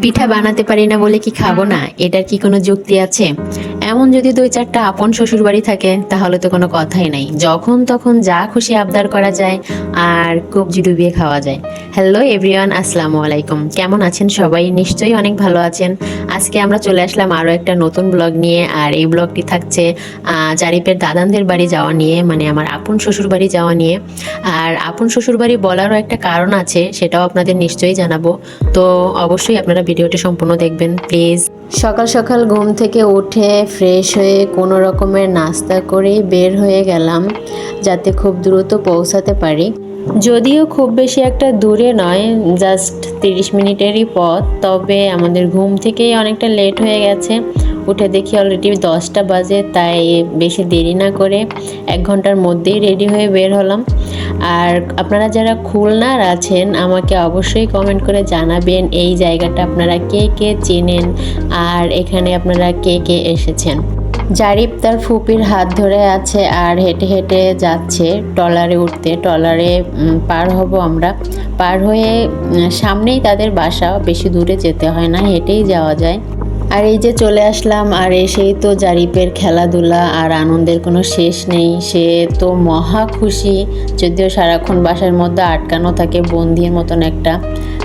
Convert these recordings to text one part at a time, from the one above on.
পিঠা বানাতে পারি না বলে কি খাব না? এটার কি কোনো যুক্তি আছে? এমন যদি দুই চারটা আপন শ্বশুর বাড়ি থাকে, তাহলে তো কোনো কথাই নাই। যখন তখন যা খুশি আবদার করা যায় আর কবজি ডুবিয়ে খাওয়া যায়। হ্যালো এভরিওয়ান আসসালামু আলাইকুম। কেমন আছেন সবাই? নিশ্চয়ই অনেক ভালো আছেন। আজকে আমরা চলে আসলাম আরও একটা নতুন ব্লগ নিয়ে, আর এই ব্লগটি থাকছে জারিপের দাদানদের বাড়ি যাওয়া নিয়ে মানে আমার আপন শ্বশুর বাড়ি যাওয়া নিয়ে। আর আপন শ্বশুর বাড়ি বলারও একটা কারণ আছে, সেটাও আপনাদের নিশ্চয়ই জানাব। তো অবশ্যই আপনারা ভিডিওটি সম্পূর্ণ দেখবেন, প্লিজ। সকাল সকাল ঘুম থেকে উঠে ফ্রেশ হয়ে কোনো রকমের নাস্তা করে বের হয়ে গেলাম যাতে খুব দ্রুত পৌঁছাতে পারি। যদিও খুব বেশি একটা দূরে নয় জাস্ট তিরিশ মিনিটেরই পথ, তবে আমাদের ঘুম থেকেই অনেকটা লেট হয়ে গেছে। উঠে দেখি অলরেডি দশটা বাজে, তাই বেশি দেরি না করে এক ঘণ্টার মধ্যেই রেডি হয়ে বের হলাম। আর আপনারা যারা খুলনার আছেন আমাকে অবশ্যই কমেন্ট করে জানাবেন এই জায়গাটা আপনারা কে কে চেনেন আর এখানে আপনারা কে কে এসেছেন। জারিফ তার ফুপির হাত ধরে আছে আর হেঁটে হেঁটে যাচ্ছে ট্রলারে উঠতে। ট্রলারে উম, পার হব আমরা। পার হয়ে সামনেই তাদের বাসা বেশি দূরে যেতে হয় না হেঁটেই যাওয়া যায়। আর এই যে চলে আসলাম, আর এসেই তো জারিপের খেলাধুলা আর আনন্দের কোনো শেষ নেই। সে তো মহা খুশি, যদিও সারাক্ষণ বাসার মধ্যে আটকানো থাকে বন্দির মতন একটা।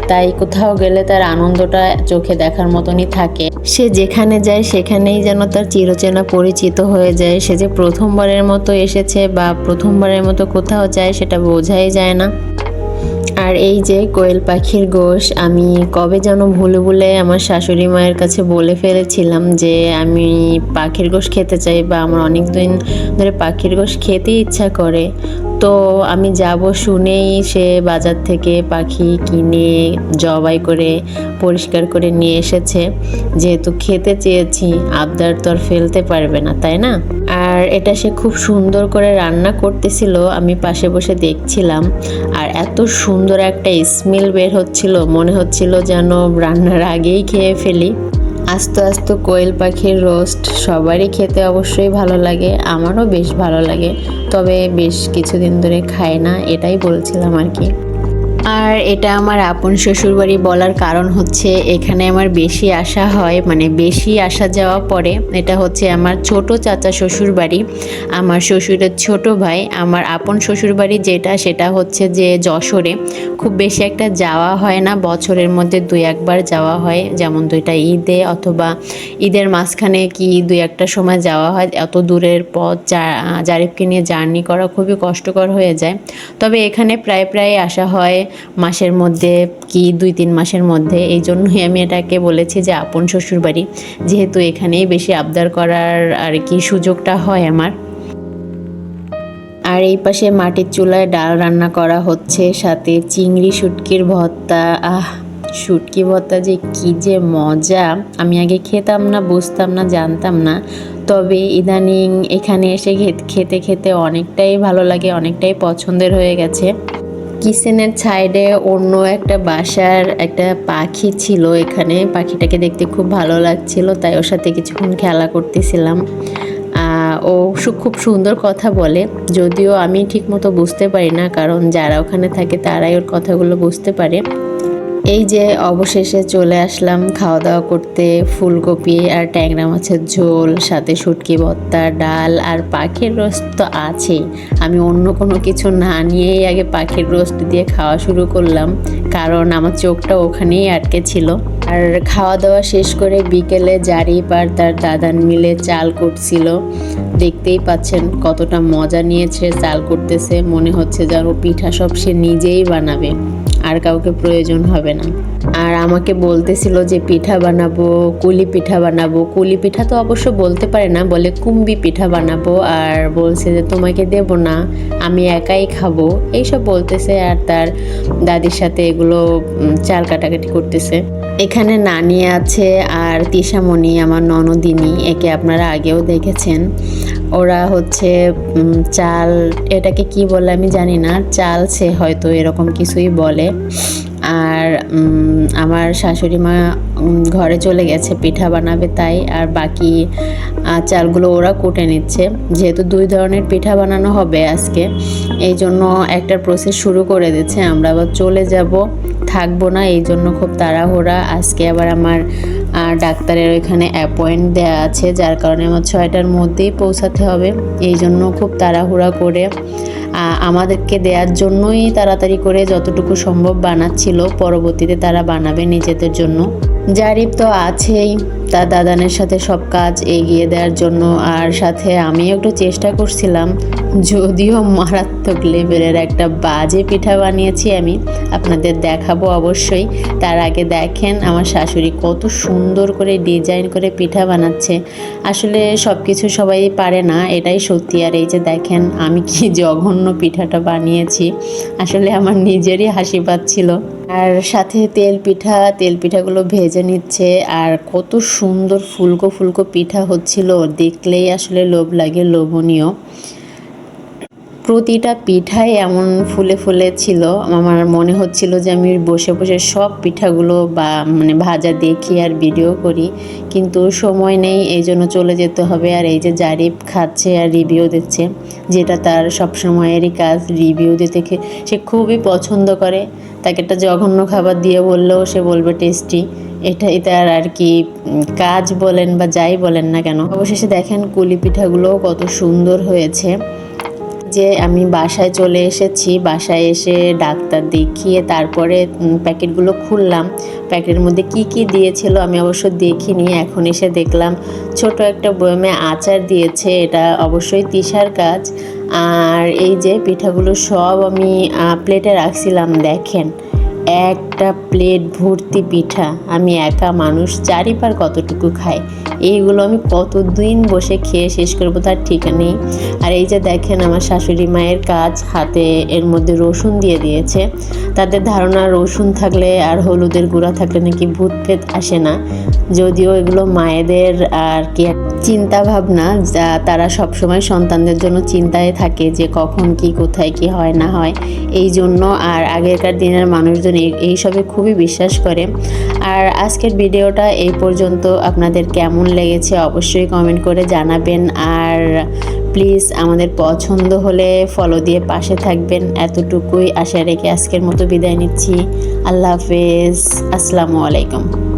তাই কোথাও গেলে তার আনন্দটা চোখে দেখার মতনই থাকে। সে যেখানে যায়, সেখানেই যেন তার চিরচেনা পরিচিত হয়ে যায়। সে যে প্রথমবারের মতো এসেছে বা প্রথমবারের মতো কোথাও যায়, সেটা বোঝাই যায় না। আর এই যে কোয়েল পাখির গোশ, আমি কবে যেন ভুলে ভুলে আমার শাশুড়ি মায়ের কাছে বলে ফেলেছিলাম যে আমি পাখির গোশ খেতে চাই বা আমার অনেক দিন ধরে পাখির গোশ খেতে ইচ্ছা করে। তো আমি যাব শুনেই সে বাজার থেকে পাখি কিনে জবাই করে পরিষ্কার করে নিয়ে এসেছে। যেহেতু খেতে চেয়েছি, আবদার তো আর ফেলতে পারবে না, তাই না? আর এটা সে খুব সুন্দর করে রান্না করতেছিল, আমি পাশে বসে দেখছিলাম। আর এত সুন্দর একটা স্মেল বের হচ্ছিল, মনে হচ্ছিল যেন রান্নার আগেই খেয়ে ফেলি। আস্তে আস্তে কোয়েল পাখির রোস্ট সবারই খেতে অবশ্যই ভালো লাগে, আমারও বেশ ভালো লাগে। তবে বেশ কিছুদিন ধরে খায় না, এটাই বলছিলাম আর কি। আর এটা আমার আপন শ্বশুরবাড়ি বলার কারণ হচ্ছে এখানে আমার বেশি আসা হয় মানে বেশি আসা যাওয়া পরে এটা হচ্ছে আমার ছোট চাচা শ্বশুর বাড়ি আমার শ্বশুরের ছোট ভাই, আমার আপন শ্বশুর বাড়ি যেটা সেটা হচ্ছে যে যশোরে। খুব বেশি একটা যাওয়া হয় না, বছরের মধ্যে দুই একবার যাওয়া হয়, যেমন দুইটা ঈদে অথবা ঈদের মাঝখানে কি দুই একটা সময় যাওয়া হয়। এত দূরের পথ জারিফকে নিয়ে জার্নি করা খুবই কষ্টকর হয়ে যায়। তবে এখানে প্রায় প্রায় আসা হয় মাসের মধ্যে কি দুই তিন মাসের মধ্যে, এই জন্যই আমি এটাকে বলেছি যে আপন শ্বশুর বাড়ি যেহেতু এখানেই বেশি আবদার করার আর কি সুযোগটা হয় আমার। আর এই পাশে মাটির চুলায় ডাল রান্না করা হচ্ছে, সাথে চিংড়ি, শুটকির ভর্তা। আহ, শুটকি ভর্তা যে কি যে মজা। আমি আগে খেতাম না, বুঝতাম না, জানতাম না। তবে ইদানিং এখানে এসে খেতে খেতে অনেকটাই ভালো লাগে, অনেকটাই পছন্দের হয়ে গেছে। কিচেনের সাইডে অন্য একটা বাসার একটা পাখি ছিল এখানে। পাখিটাকে দেখতে খুব ভালো লাগছিল, তাই ওর সাথে কিছুক্ষণ খেলা করতেছিলাম। ও খুব সুন্দর কথা বলে, যদিও আমি ঠিকমতো বুঝতে পারি না, কারণ যারা ওখানে থাকে তারাই ওর কথাগুলো বুঝতে পারে। এই যে অবশেষে চলে আসলাম খাওয়া দাওয়া করতে, ফুলকপি আর ট্যাংরা মাছের ঝোল, সাথে শুটকি ভর্তা, ডাল আর পাখির রোস্ট তো আছেই। আমি অন্য কোনো কিছু না নিয়েই আগে পাখির রোস্ট দিয়ে খাওয়া শুরু করলাম, কারণ আমার চোখটা ওখানেই আটকে ছিল। আর খাওয়া দাওয়া শেষ করে বিকেলে জারিপ আর তার দাদান মিলে চাল করছিল দেখতেই পাচ্ছেন কতটা মজা নিয়েছে চাল করতেছে মনে হচ্ছে যেন পিঠা সব সে নিজেই বানাবে। আর কাউকে প্রয়োজন হবে না। আর আমাকে বলতেছিল যে পিঠা বানাবো, কুলি পিঠা বানাবো। কুলি পিঠা তো অবশ্য বলতে পারে না, বলে কুম্বি পিঠা বানাবো। আর বলছে যে, তোমাকে দেব না, আমি একাই খাব। এইসব বলতেছে আর তার দাদির সাথে এগুলো চাল কাটাকাটি করতেছে। এখানে নানি আছে আর তিশামণি, আমার ননদিনী, একে আপনারা আগেও দেখেছেন। ওরা হচ্ছে চাল, এটাকে কি বলে আমি জানি না, চাল সে হয়তো এরকম কিছুই বলে। আর আমার শাশুড়ি মা ঘরে চলে গেছে, পিঠা বানাবে তাই, আর বাকি চালগুলো ওরা কুটে নিচ্ছে। যেহেতু দুই ধরনের পিঠা বানানো হবে আজকে, এই জন্য একটার প্রসেস শুরু করে দিচ্ছে। আমরা আবার চলে যাব। থাকব না, এই জন্য খুব তাড়াহুড়া। আজকে আবার আমার ডাক্তারের ওইখানে অ্যাপয়েন্ট দেওয়া আছে, যার কারণে আমার ছয়টার মধ্যেই পৌঁছাতে হবে। এই জন্য খুব তাড়াহুড়া করে আমাদেরকে দেওয়ার জন্যই তাড়াতাড়ি করে যতটুকু সম্ভব বানাচ্ছিল, পরবর্তীতে তারা বানাবে নিজেদের জন্য। জারিফ তো আছেই। তার দাদানের সাথে সব কাজ এগিয়ে দেওয়ার জন্য আর সাথে আমিও একটু চেষ্টা করছিলাম। যদিও মারাত্মক লেভেলের একটা বাজে পিঠা বানিয়েছি আমি। আপনাদের দেখাবো অবশ্যই। তার আগে দেখেন, আমার শাশুড়ি কত সুন্দর করে ডিজাইন করে পিঠা বানাচ্ছে। আসলে সব কিছু সবাই পারে না, এটাই সত্যি। আর এই যে দেখেন, আমি কি জঘন্য পিঠাটা বানিয়েছি। আসলে আমার নিজেরই হাসি পাচ্ছিল। আর সাথে তেল পিঠা, তেল পিঠাগুলো ভেজে নিচ্ছে। আর কত সুন্দর ফুলকো ফুলকো পিঠা হচ্ছিল। দেখলেই আসলে লোভ লাগে, লোভনীয়। প্রতিটা পিঠাই এমন ফুলে ফুলে ছিল। আমার মনে হচ্ছিল যে আমি বসে বসে সব পিঠাগুলো বা মানে ভাজা দেখি আর ভিডিও করি। কিন্তু সময় নেই এই জন্য চলে যেতে হবে। আর এই যে জারিফ খাচ্ছে আর রিভিউ দিচ্ছে, যেটা তার সব সময়েরই কাজ রিভিউ দিতে সে খুবই পছন্দ করে। তাকে একটা জঘন্য খাবার দিয়ে বললেও সে বলবে টেস্টি এটাই তার আর কি কাজ বলেন বা যাই বলেন না কেন। অবশেষে দেখেন কুলি পিঠাগুলোও কত সুন্দর হয়েছে। যে আমি বাসায় চলে এসেছি, বাসায় এসে ডাক্তার দেখিয়ে তারপরে প্যাকেটগুলো খুললাম। প্যাকেটের মধ্যে কি কি দিয়েছিল আমি অবশ্য দেখিনি, এখন এসে দেখলাম ছোট একটা বয়মে আচার দিয়েছে, এটা অবশ্যই তিসার কাজ। আর এই যে পিঠাগুলো সব আমি প্লেটে রাখছিলাম, দেখেন, একটা প্লেট ভর্তি পিঠা। আমি একা মানুষ, চারিপার কতটুকু খাই? এইগুলো আমি কতদিন বসে খেয়ে শেষ করব তার ঠিকা নেই আর এই যে দেখেন আমার শাশুড়ি মায়ের কাজ, হাতে এর মধ্যে রসুন দিয়ে দিয়েছে। তাদের ধারণা, রসুন থাকলে আর হলুদের গুঁড়া থাকলে নাকি ভূত প্রেত আসে না। যদিও এগুলো মায়েদের আর কি চিন্তা ভাবনা যা তারা সবসময় সন্তানদের জন্য চিন্তায় থাকে যে কখন কি, কোথায় কি হয়, না হয়। এই জন্য আর আগেকার দিনের মানুষজন এই- এইসবে খুবই বিশ্বাস করে। আর আজকের ভিডিওটা এই পর্যন্ত। আপনাদের কেমন লেগেছে, অবশ্যই কমেন্ট করে জানাবেন। আর প্লিজ আমাদের পছন্দ হলে ফলো দিয়ে পাশে থাকবেন। এতটুকুই আশা রেখে আজকের মতো বিদায় নিচ্ছি। আল্লাহ হাফেজ। আসসালামু আলাইকুম।